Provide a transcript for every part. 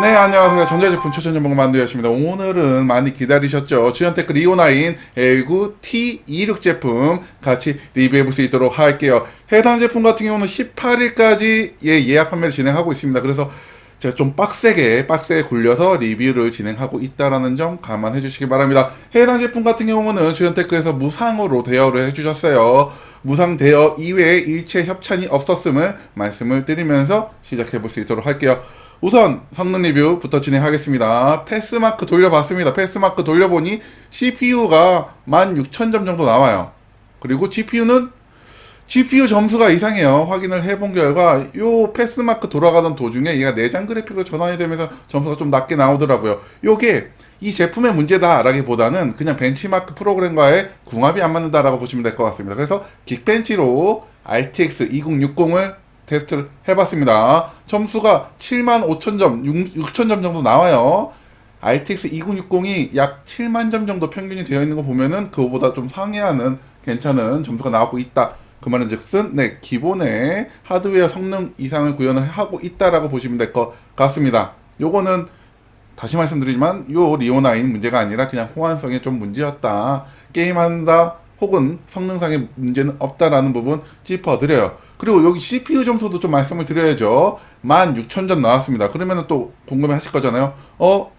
네 안녕하세요. 전자제품 추천 전문 만두였습니다. 오늘은 많이 기다리셨죠? 주연테크 리오나인 L9T26 제품 같이 리뷰해 볼 수 있도록 할게요. 해당 제품 같은 경우는 18일까지 예, 예약 판매를 진행하고 있습니다. 그래서 제가 좀 빡세게 빡세게 굴려서 리뷰를 진행하고 있다라는 점 감안해 주시기 바랍니다. 해당 제품 같은 경우는 주연테크에서 무상으로 대여를 해 주셨어요. 무상 대여 이외에 일체 협찬이 없었음을 말씀을 드리면서 시작해 볼 수 있도록 할게요 우선 성능 리뷰부터 진행하겠습니다. 패스마크 돌려봤습니다. 패스마크 돌려보니 CPU가 16,000점 정도 나와요. 그리고 GPU는 GPU 점수가 이상해요. 확인을 해본 결과 요 패스마크 돌아가던 도중에 얘가 내장 그래픽으로 전환이 되면서 점수가 좀 낮게 나오더라고요. 요게 이 제품의 문제다라기보다는 그냥 벤치마크 프로그램과의 궁합이 안 맞는다라고 보시면 될 것 같습니다. 그래서 긱벤치로 RTX 2060을 테스트를 해봤습니다. 점수가 7만 5천 점, 6, 천점 정도 나와요. RTX 2060이 약 7만 점 정도 평균이 되어 있는 거 보면은 그거보다 좀 상회하는 괜찮은 점수가 나오고 있다. 그 말은 즉슨 네 기본의 하드웨어 성능 이상을 구현을 하고 있다라고 보시면 될 것 같습니다. 요거는 다시 말씀드리지만 요 리오나인 문제가 아니라 그냥 호환성에 좀 문제였다. 게임한다 혹은 성능상의 문제는 없다라는 부분 짚어드려요. 그리고 여기 CPU 점수도 좀 말씀을 드려야죠. 16,000점 나왔습니다. 그러면 또 궁금해 하실 거잖아요. 어?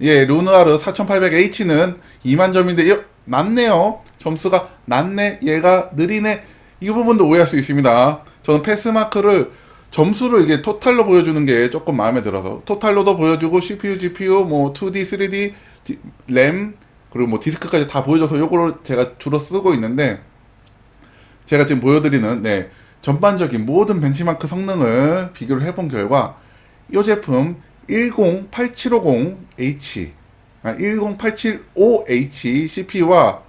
예, 루누아르 4800H는 2만 점인데, 예, 낮네요. 점수가 낮네, 얘가 느리네. 이 부분도 오해할 수 있습니다. 저는 패스마크를 점수를 이게 토탈로 보여주는 게 조금 마음에 들어서 토탈로도 보여주고 CPU, GPU, 뭐 2D, 3D, 디- 램 그리고 뭐 디스크까지 다 보여줘서 요거를 제가 주로 쓰고 있는데 제가 지금 보여드리는 네 전반적인 모든 벤치마크 성능을 비교를 해본 결과 이 제품 108750H 아, 10875H CPU와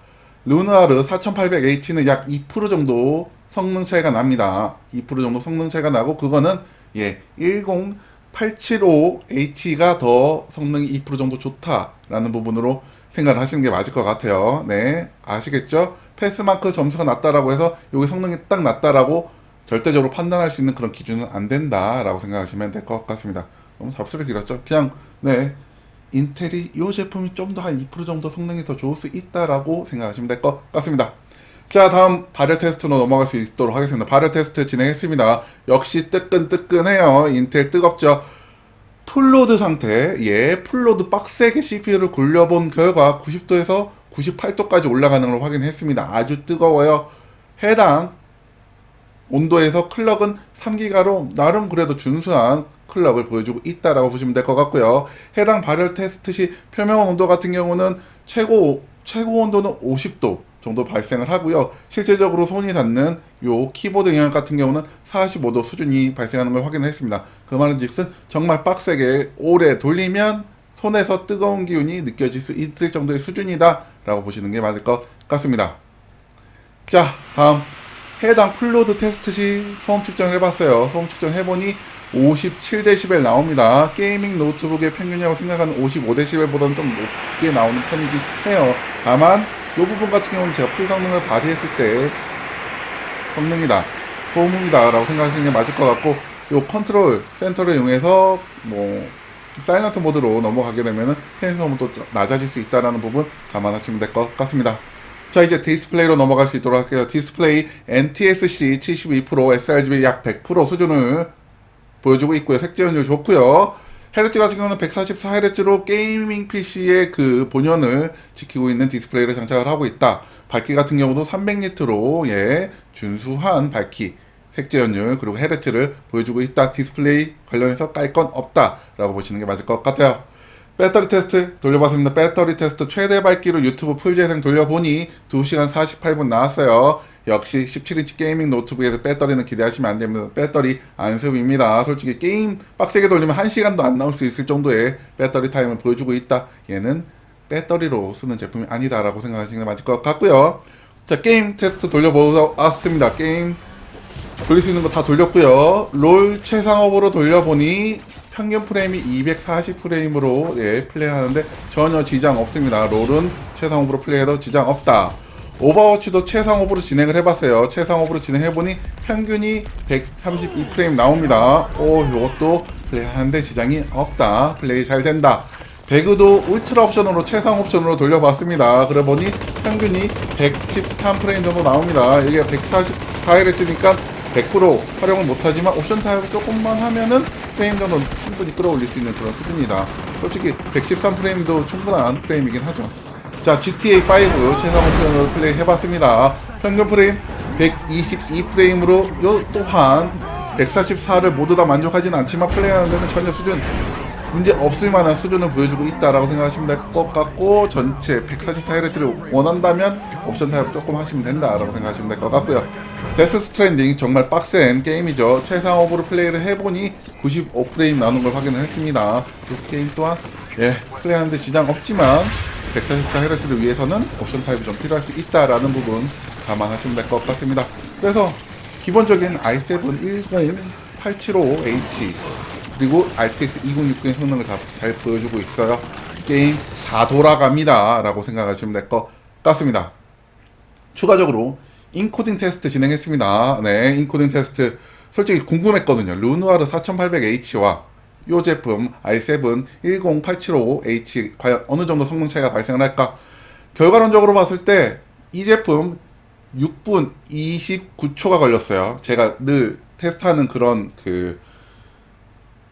루나르 4800H는 약 2% 정도 성능 차이가 납니다. 2% 정도 성능 차이가 나고 그거는 예 10875H가 더 성능이 2% 정도 좋다라는 부분으로 생각을 하시는 게 맞을 것 같아요. 네 아시겠죠? 패스마크 점수가 낮다라고 해서 여기 성능이 딱 낮다라고 절대적으로 판단할 수 있는 그런 기준은 안 된다라고 생각하시면 될 것 같습니다. 너무 잡스를 길었죠? 그냥 네 인텔이 이 제품이 좀 더 한 2% 정도 성능이 더 좋을 수 있다라고 생각하시면 될 것 같습니다. 자 다음 발열 테스트로 넘어갈 수 있도록 하겠습니다. 발열 테스트 진행했습니다. 역시 뜨끈뜨끈해요. 인텔 뜨겁죠. 풀로드 상태, 예, 풀로드 빡세게 CPU를 굴려본 결과 90도에서 98도까지 올라가는 걸 확인했습니다. 아주 뜨거워요. 해당 온도에서 클럭은 3기가로 나름 그래도 준수한 클럭을 보여주고 있다라고 보시면 될 것 같고요. 해당 발열 테스트 시 표면 온도 같은 경우는 최고 최고 온도는 50도 정도 발생을 하고요. 실제적으로 손이 닿는 요 키보드 영향 같은 경우는 45도 수준이 발생하는 걸 확인했습니다. 그 말은즉슨 정말 빡세게 오래 돌리면 손에서 뜨거운 기운이 느껴질 수 있을 정도의 수준이다라고 보시는 게 맞을 것 같습니다. 자, 다음 해당 풀로드 테스트 시 소음 측정을 해봤어요. 소음 측정 해보니 57dB 나옵니다. 게이밍 노트북의 평균이라고 생각하는 55dB보다는 좀 높게 나오는 편이긴 해요. 다만 이 부분 같은 경우는 제가 풀 성능을 발휘했을 때 성능이다, 소음이다 라고 생각하시는 게 맞을 것 같고 이 컨트롤 센터를 이용해서 뭐 사이런트 모드로 넘어가게 되면은 펜 소음도 낮아질 수 있다라는 부분 감안하시면 될 것 같습니다. 자 이제 디스플레이로 넘어갈 수 있도록 할게요. 디스플레이 NTSC 72% sRGB 약 100% 수준을 보여주고 있고요. 색재현율 좋고요. 헤르츠 같은 경우는 144Hz로 게이밍 PC의 그 본연을 지키고 있는 디스플레이를 장착을 하고 있다. 밝기 같은 경우도 300니트로 예 준수한 밝기, 색재현율 그리고 헤르츠를 보여주고 있다. 디스플레이 관련해서 깔 건 없다라고 보시는 게 맞을 것 같아요. 배터리 테스트 돌려봤습니다. 배터리 테스트 최대 밝기로 유튜브 풀재생 돌려보니 2시간 48분 나왔어요. 역시 17인치 게이밍 노트북에서 배터리는 기대하시면 안 됩니다. 배터리 안습입니다. 솔직히 게임 빡세게 돌리면 1시간도 안 나올 수 있을 정도의 배터리 타임을 보여주고 있다. 얘는 배터리로 쓰는 제품이 아니다라고 생각하시는 게 맞을 것 같고요. 자, 게임 테스트 돌려보았습니다. 게임 돌릴 수 있는 거 다 돌렸고요. 롤 최상업으로 돌려보니 평균 프레임이 240 프레임으로 예, 플레이하는데 전혀 지장 없습니다. 롤은 최상업으로 플레이해도 지장 없다. 오버워치도 최상업으로 진행을 해봤어요. 최상업으로 진행해보니 평균이 132 프레임 나옵니다. 오, 이것도 플레이하는데 지장이 없다. 플레이 잘 된다. 배그도 울트라 옵션으로 최상 옵션으로 돌려봤습니다. 그래 보니 평균이 113 프레임 정도 나옵니다. 이게 144Hz니까 100% 활용을 못하지만 옵션 타입을 조금만 하면은 프레임 정도는 충분히 끌어올릴 수 있는 그런 수준이다. 솔직히 113프레임도 충분한 프레임이긴 하죠. 자, GTA5 최상 옵션으로 플레이 해봤습니다. 평균 프레임 122프레임으로 요 또한 144를 모두 다 만족하진 않지만 플레이하는 데는 전혀 수준 문제 없을 만한 수준을 보여주고 있다라고 생각하시면 될 것 같고 전체 144Hz를 원한다면 옵션 타입 조금 하시면 된다라고 생각하시면 될 것 같고요. 데스 스트랜딩 정말 빡센 게임이죠. 최상업으로 플레이를 해보니 95프레임 나오는 걸 확인을 했습니다. 이 게임 또한 예 플레이하는데 지장 없지만 144Hz를 위해서는 옵션 타입이 좀 필요할 수 있다라는 부분 감안하시면 될 것 같습니다. 그래서 기본적인 i7 10875H 그리고 RTX 2060의 성능을 다 잘 보여주고 있어요. 게임 다 돌아갑니다. 라고 생각하시면 될 것 같습니다. 추가적으로 인코딩 테스트 진행했습니다. 네, 인코딩 테스트 솔직히 궁금했거든요. 루누아르 4800H와 이 제품 i7 10875H 과연 어느 정도 성능 차이가 발생을 할까? 결과론적으로 봤을 때 이 제품 6분 29초가 걸렸어요. 제가 늘 테스트하는 그런 그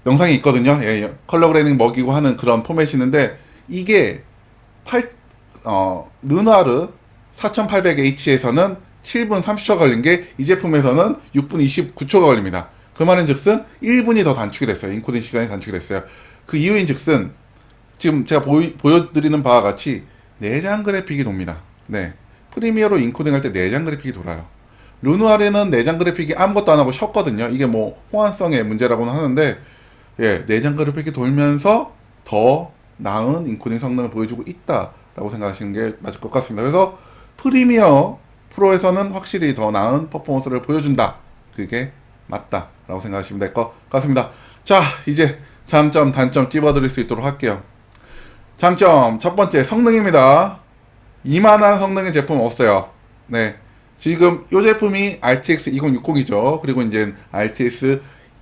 영상이 있거든요. 예, 예. 컬러 그레이딩 먹이고 하는 그런 포맷이 있는데 이게 8, 어, 르나르 4800H에서는 7분 30초가 걸린 게 이 제품에서는 6분 29초가 걸립니다. 그 말은 즉슨 1분이 더 단축이 됐어요. 인코딩 시간이 단축이 됐어요. 그 이유인 즉슨 지금 제가 보이, 보여드리는 바와 같이 내장 그래픽이 돕니다. 네. 프리미어로 인코딩 할때 내장 그래픽이 돌아요. 루누아르는 내장 그래픽이 아무것도 안 하고 쉬었거든요. 이게 뭐 호환성의 문제라고는 하는데 예, 내장 그래픽이 돌면서 더 나은 인코딩 성능을 보여주고 있다라고 생각하시는 게 맞을 것 같습니다. 그래서 프리미어 프로에서는 확실히 더 나은 퍼포먼스를 보여준다. 그게 맞다라고 생각하시면 될 것 같습니다. 자, 이제 장점, 단점 찝어드릴 수 있도록 할게요. 장점 첫 번째 성능입니다. 이만한 성능의 제품 없어요. 네. 지금 이 제품이 RTX 2060이죠. 그리고 이제 RTX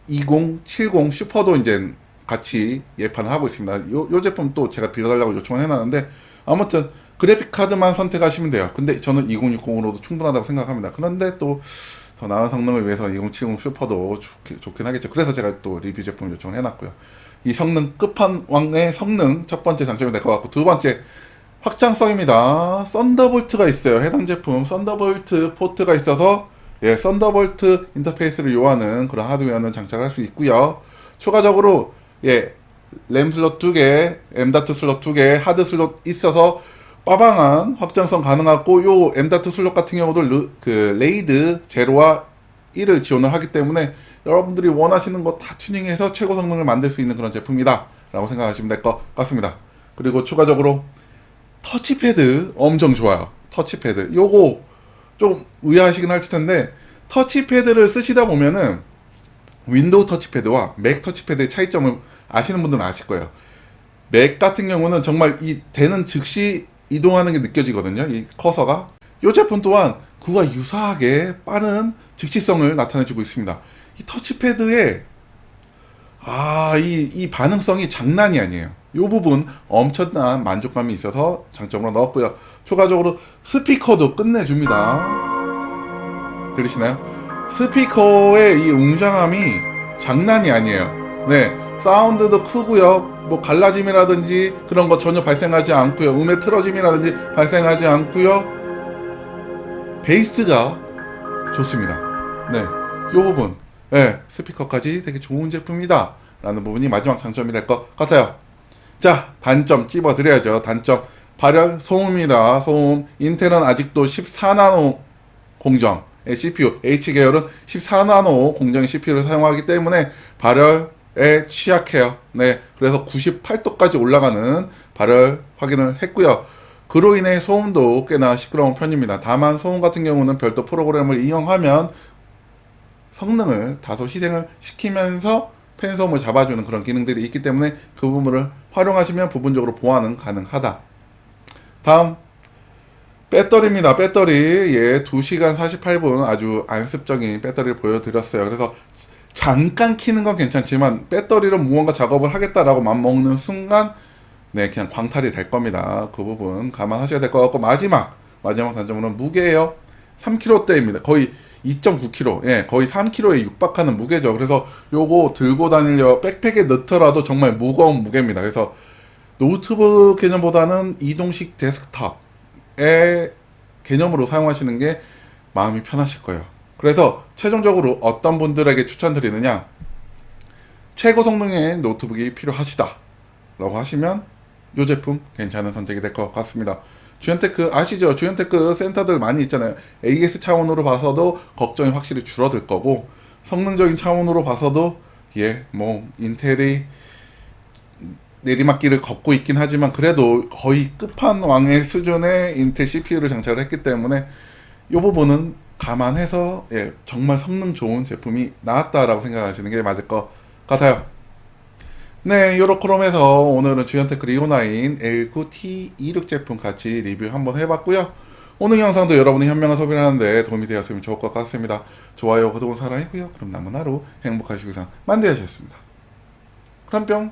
2070 슈퍼도 이제 같이 예판을 하고 있습니다. 요, 요 제품 또 제가 빌려달라고 요청을 해놨는데 아무튼 그래픽 카드만 선택하시면 돼요. 근데 저는 2060으로도 충분하다고 생각합니다. 그런데 또 더 나은 성능을 위해서 2070 슈퍼도 좋긴, 좋긴 하겠죠. 그래서 제가 또 리뷰 제품 요청을 해놨고요. 이 성능 끝판왕의 성능 첫 번째 장점이 될 것 같고 두 번째 확장성입니다. 썬더볼트가 있어요. 해당 제품 썬더볼트 포트가 있어서 예, 썬더볼트 인터페이스를 요하는 그런 하드웨어는 장착할 수 있고요. 추가적으로 예, 램 슬롯 2개, M.2 슬롯 2개, 하드 슬롯 있어서 빠방한 확장성 가능하고 요 M.2 슬롯 같은 경우도 르, 그 레이드 제로와 1을 지원을 하기 때문에 여러분들이 원하시는 거 다 튜닝해서 최고 성능을 만들 수 있는 그런 제품이다 라고 생각하시면 될 것 같습니다. 그리고 추가적으로 터치패드 엄청 좋아요. 터치패드. 요거 좀 의아하시긴 할 텐데 터치패드를 쓰시다 보면은 윈도우 터치패드와 맥 터치패드의 차이점을 아시는 분들은 아실 거예요. 맥 같은 경우는 정말 이 되는 즉시 이동하는 게 느껴지거든요. 이 커서가. 이 제품 또한 그와 유사하게 빠른 즉시성을 나타내주고 있습니다. 이 터치패드에 아, 이, 이 반응성이 장난이 아니에요. 이 부분 엄청난 만족감이 있어서 장점으로 넣었고요. 추가적으로 스피커도 끝내줍니다. 들리시나요? 스피커의 이 웅장함이 장난이 아니에요. 네, 사운드도 크고요. 뭐 갈라짐이라든지 그런 거 전혀 발생하지 않고요. 음의 틀어짐이라든지 발생하지 않고요. 베이스가 좋습니다. 네, 이 부분, 네, 스피커까지 되게 좋은 제품이다. 라는 부분이 마지막 장점이 될 것 같아요. 자, 단점 찝어드려야죠. 단점. 발열 소음이다. 소음. 인텔은 아직도 14나노 공정의 CPU, H계열은 14나노 공정의 CPU를 사용하기 때문에 발열에 취약해요. 네. 그래서 98도까지 올라가는 발열 확인을 했고요. 그로 인해 소음도 꽤나 시끄러운 편입니다. 다만 소음 같은 경우는 별도 프로그램을 이용하면 성능을 다소 희생을 시키면서 팬 소음을 잡아주는 그런 기능들이 있기 때문에 그 부분을 활용하시면 부분적으로 보완은 가능하다. 다음 배터리입니다. 배터리. 예, 2시간 48분 아주 안습적인 배터리를 보여드렸어요. 그래서 잠깐 키는 건 괜찮지만 배터리로 무언가 작업을 하겠다라고 맘먹는 순간 네, 그냥 광탈이 될 겁니다. 그 부분 감안하셔야 될 것 같고 마지막 마지막 단점은 무게예요. 3kg대입니다. 거의 2.9kg, 예, 거의 3kg에 육박하는 무게죠. 그래서 요거 들고 다니려 백팩에 넣더라도 정말 무거운 무게입니다. 그래서 노트북 개념보다는 이동식 데스크탑의 개념으로 사용하시는 게 마음이 편하실 거예요. 그래서 최종적으로 어떤 분들에게 추천드리느냐? 최고 성능의 노트북이 필요하시다. 라고 하시면 이 제품 괜찮은 선택이 될 것 같습니다. 주연테크 아시죠? 주연테크 센터들 많이 있잖아요. AS 차원으로 봐서도 걱정이 확실히 줄어들 거고 성능적인 차원으로 봐서도 예, 뭐 인텔이 내리막길을 걷고 있긴 하지만 그래도 거의 끝판왕의 수준의 인텔 CPU를 장착을 했기 때문에 이 부분은 감안해서 예, 정말 성능 좋은 제품이 나왔다라고 생각하시는 게 맞을 것 같아요. 네, 요렇게롬해서 오늘은 주연테크 리오나인 L9T26 제품 같이 리뷰 한번 해봤고요. 오늘 영상도 여러분이 현명한 소비를 하는데 도움이 되었으면 좋을 것 같습니다. 좋아요, 구독은 사랑이고요. 그럼 남은 하루 행복하시고 이상 만드셨습니다. 그럼 뿅!